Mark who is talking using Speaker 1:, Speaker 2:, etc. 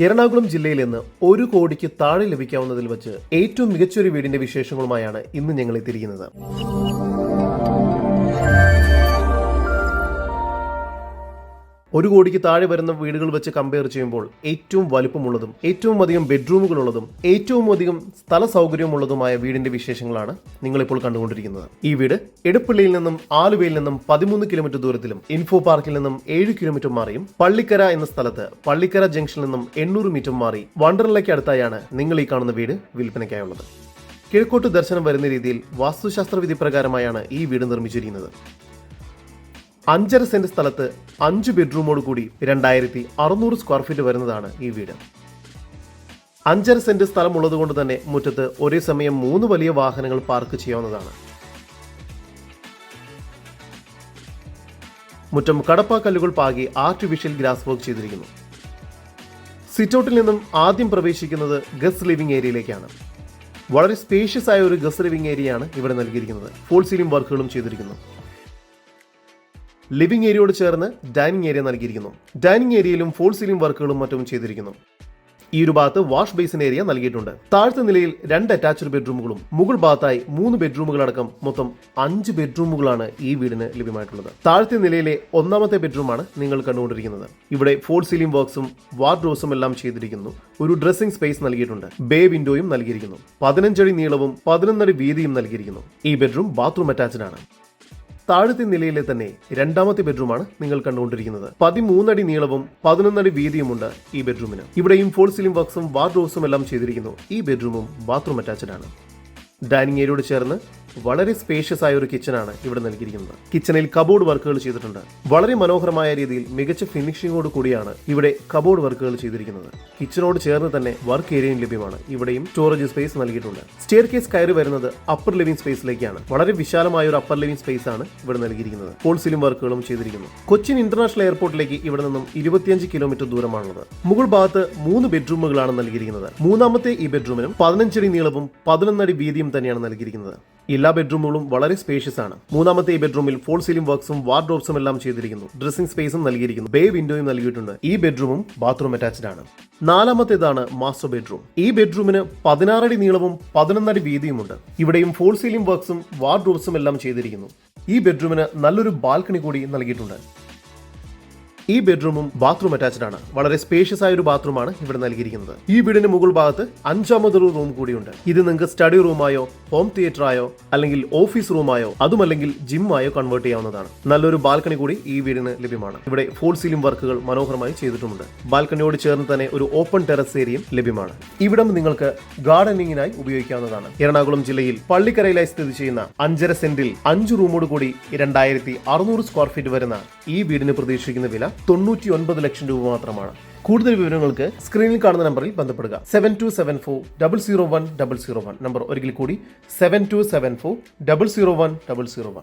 Speaker 1: എറണാകുളം ജില്ലയിൽ നിന്ന് ഒരു കോടിക്ക് താഴെ ലഭിക്കാവുന്നതിൽ വെച്ച് ഏറ്റവും മികച്ചൊരു വീടിന്റെ വിശേഷങ്ങളുമായാണ് ഇന്ന് ഞങ്ങൾ എത്തിയിരിക്കുന്നത്. ഒരു കോടിക്ക് താഴെ വരുന്ന വീടുകൾ വെച്ച് കമ്പയർ ചെയ്യുമ്പോൾ ഏറ്റവും വലുപ്പമുള്ളതും ഏറ്റവും അധികം ബെഡ്റൂമുകളുള്ളതും ഏറ്റവും അധികം സ്ഥല സൗകര്യമുള്ളതുമായ വീടിന്റെ വിശേഷങ്ങളാണ് നിങ്ങളിപ്പോൾ കണ്ടുകൊണ്ടിരിക്കുന്നത്. ഈ വീട് എടപ്പള്ളിയിൽ നിന്നും ആലുവയിൽ നിന്നും പതിമൂന്ന് കിലോമീറ്റർ ദൂരത്തിലും ഇൻഫോ പാർക്കിൽ നിന്നും ഏഴ് കിലോമീറ്റർ മാറിയും പള്ളിക്കര എന്ന സ്ഥലത്ത് പള്ളിക്കര ജംഗ്ഷനിൽ നിന്നും എണ്ണൂറ് മീറ്റർ മാറി വണ്ടർലയ്ക്ക് അടുത്തായാണ് നിങ്ങൾ ഈ കാണുന്ന വീട് വിൽപ്പനയ്ക്കായുള്ളത്. കിഴക്കോട്ട് ദർശനം വരുന്ന രീതിയിൽ വാസ്തുശാസ്ത്ര വിധി പ്രകാരമായാണ് ഈ വീട് നിർമ്മിച്ചിരിക്കുന്നത്. അഞ്ചര സെന്റ് സ്ഥലത്ത് അഞ്ച് ബെഡ്റൂമോട് കൂടി രണ്ടായിരത്തി അറുന്നൂറ് സ്ക്വയർ ഫീറ്റ് വരുന്നതാണ് ഈ വീട്. അഞ്ചര സെന്റ് സ്ഥലമുള്ളത് കൊണ്ട് തന്നെ മുറ്റത്ത് ഒരേ സമയം മൂന്ന് വലിയ വാഹനങ്ങൾ പാർക്ക് ചെയ്യാവുന്നതാണ്. മുറ്റം കടപ്പാക്കല്ലുകൾ പാകി ആർട്ടിഫിഷ്യൽ ഗ്രാസ് വർക്ക് ചെയ്തിരിക്കുന്നു. സിറ്റൗട്ടിൽ നിന്നും ആദ്യം പ്രവേശിക്കുന്നത് ഗസ് ലിവിംഗ് ഏരിയയിലേക്കാണ് വളരെ സ്പേഷ്യസ് ആയ ഒരു ഗസ് ലിവിംഗ് ഏരിയയാണ് ഇവിടെ നൽകിയിരിക്കുന്നത്. ഫോൾ സീലിംഗ് വർക്കുകളും ചെയ്തിരിക്കുന്നു. ലിവിംഗ് ഏരിയയോട് ചേർന്ന് ഡൈനിങ് ഏരിയ നൽകിയിരിക്കുന്നു. ഡൈനിങ് ഏരിയയിലും ഫോൾ സീലിംഗ് വർക്കുകളും മറ്റും ചെയ്തിരിക്കുന്നു. ഈ ഒരു ഭാഗത്ത് വാഷ് ബേസിൻ ഏരിയ നൽകിയിട്ടുണ്ട്. താഴത്തെ നിലയിൽ രണ്ട് അറ്റാച്ച്ഡ് ബെഡ്റൂമുകളും മുകൾ ഭാഗത്തായി മൂന്ന് ബെഡ്റൂമുകളടക്കം മൊത്തം അഞ്ച് ബെഡ്റൂമുകളാണ് ഈ വീടിന് ലഭ്യമായിട്ടുള്ളത്. താഴത്തെ നിലയിലെ ഒന്നാമത്തെ ബെഡ്റൂമാണ് നിങ്ങൾ കണ്ടുകൊണ്ടിരിക്കുന്നത്. ഇവിടെ ഫോൾ സീലിംഗ് വർക്ക്സും വാർഡ്രോസും എല്ലാം ചെയ്തിരിക്കുന്നു. ഒരു ഡ്രസ്സിംഗ് സ്പേസ് നൽകിയിട്ടുണ്ട്. ബേ വിൻഡോയും നൽകിയിരിക്കുന്നു. പതിനഞ്ചടി നീളവും പതിനൊന്നടി വീതിയും നൽകിയിരിക്കുന്നു. ഈ ബെഡ്റൂം ബാത്റൂം അറ്റാച്ച്ഡ് ആണ്. താഴത്തെ നിലയിലെ തന്നെ രണ്ടാമത്തെ ബെഡ്റൂമാണ് നിങ്ങൾ കണ്ടുകൊണ്ടിരിക്കുന്നത്. പതിമൂന്നടി നീളവും പതിനൊന്നടി വീതിയുമുണ്ട് ഈ ബെഡ്റൂമിന്. ഇവിടെയും ഫോൾ സീലിംഗ് വർക്ക്സും വാർഡ്രോസും എല്ലാം ചെയ്തിരിക്കുന്നു. ഈ ബെഡ്റൂമും ബാത്റൂം അറ്റാച്ച്ഡ് ആണ്. ഡൈനിങ് ഏരിയയോട് ചേർന്ന് വളരെ സ്പേഷ്യസ് ആയ ഒരു കിച്ചണാണ് ഇവിടെ നൽകിയിരിക്കുന്നത്. കിച്ചണിൽ കബോർഡ് വർക്കുകൾ ചെയ്തിട്ടുണ്ട്. വളരെ മനോഹരമായ രീതിയിൽ മികച്ച ഫിനിഷിങ്ങോട് കൂടിയാണ് ഇവിടെ കബോർഡ് വർക്കുകൾ ചെയ്തിരിക്കുന്നത്. കിച്ചണോട് ചേർന്ന് തന്നെ വർക്ക് ഏരിയയും ലഭ്യമാണ്. ഇവിടെയും സ്റ്റോറേജ് സ്പേസ് നൽകിയിട്ടുണ്ട്. സ്റ്റെയർ കേസ് കയറി വരുന്നത് അപ്പർ ലിവിംഗ് സ്പേസിലേക്കാണ് വളരെ വിശാലമായ ഒരു അപ്പർ ലിവിംഗ് സ്പേസ് ആണ് ഇവിടെ നൽകിയിരിക്കുന്നത്. ഫോൾ സിലിം വർക്കുകളും ചെയ്തിരിക്കുന്നു. കൊച്ചിൻ ഇന്റർനാഷണൽ എയർപോർട്ടിലേക്ക് ഇവിടെ നിന്നും ഇരുപത്തിയഞ്ച് കിലോമീറ്റർ ദൂരമാണുള്ളത്. മുകൾ ഭാഗത്ത് മൂന്ന് ബെഡ്റൂമുകളാണ് നൽകിയിരിക്കുന്നത്. മൂന്നാമത്തെ ഈ ബെഡ്റൂമിനും പതിനഞ്ചടി നീളവും പതിനൊന്നടി വീതിയും തന്നെയാണ് നൽകിയിരിക്കുന്നത്. എല്ലാ ബെഡ്റൂമുകളും വളരെ സ്പേഷ്യസ് ആണ്. മൂന്നാമത്തെ ഈ ബെഡ്റൂമിൽ ഫോൾ സീലിംഗ് വർക്ക്സും വാർഡ്രോബ്സും എല്ലാം ചെയ്തിരിക്കുന്നു. ഡ്രസ്സിംഗ് സ്പേസും നൽകിയിരിക്കുന്നു. ബേ വിൻഡോയും നൽകിയിട്ടുണ്ട്. ഈ ബെഡ്റൂമും ബാത്റൂം അറ്റാച്ച്ഡ് ആണ്. നാലാമത്തേതാണ് മാസ്റ്റർ ബെഡ്റൂം ഈ ബെഡ്റൂമിന് പതിനാറടി നീളവും പതിനൊന്നടി വീതിയുമുണ്ട്. ഇവിടെയും ഫോൾ സീലിംഗ് വർക്ക്സും വാർഡ്രോബ്സും എല്ലാം ചെയ്തിരിക്കുന്നു. ഈ ബെഡ്റൂമിന് നല്ലൊരു ബാൽക്കണി കൂടി നൽകിയിട്ടുണ്ട്. ഈ ബെഡ്റൂമും ബാത്റൂം അറ്റാച്ച്ഡ് ആണ്. വളരെ സ്പേഷ്യസ് ആയ ഒരു ബാത്റൂമാണ് ഇവിടെ നൽകിയിരിക്കുന്നത്. ഈ വീടിന് മുകൾ ഭാഗത്ത് അഞ്ചാമതൊരു റൂം കൂടിയുണ്ട്. ഇത് നിങ്ങൾക്ക് സ്റ്റഡി റൂമായോ ഹോം തിയേറ്റർ ആയോ അല്ലെങ്കിൽ ഓഫീസ് റൂമായോ അതുമല്ലെങ്കിൽ ജിമ്മായോ കൺവേർട്ട് ചെയ്യാവുന്നതാണ്. നല്ലൊരു ബാൽക്കണി കൂടി ഈ വീടിന് ലഭ്യമാണ്. ഇവിടെ ഫോൾ സീലിംഗ് വർക്കുകൾ മനോഹരമായി ചെയ്തിട്ടുമുണ്ട്. ബാൽക്കണിയോട് ചേർന്ന് തന്നെ ഒരു ഓപ്പൺ ടെറസ് ഏരിയയും ലഭ്യമാണ്. ഇവിടം നിങ്ങൾക്ക് ഗാർഡനിങ്ങിനായി ഉപയോഗിക്കാവുന്നതാണ്. എറണാകുളം ജില്ലയിൽ പള്ളിക്കരയിലായി സ്ഥിതി ചെയ്യുന്ന അഞ്ചര സെന്റിൽ അഞ്ച് റൂമോട് കൂടി രണ്ടായിരത്തി അറുന്നൂറ് സ്ക്വയർ ഫീറ്റ് വരുന്ന ഈ വീടിന് പ്രതീക്ഷിക്കുന്ന വില തൊണ്ണൂറ്റി ഒൻപത് ലക്ഷം രൂപ മാത്രമാണ്. കൂടുതൽ വിവരങ്ങൾക്ക് സ്ക്രീനിൽ കാണുന്ന നമ്പറിൽ ബന്ധപ്പെടുക. Seven two seven four double zero one double zero one number ഒരിക്കൽ കൂടി seven two seven four double zero one double zero one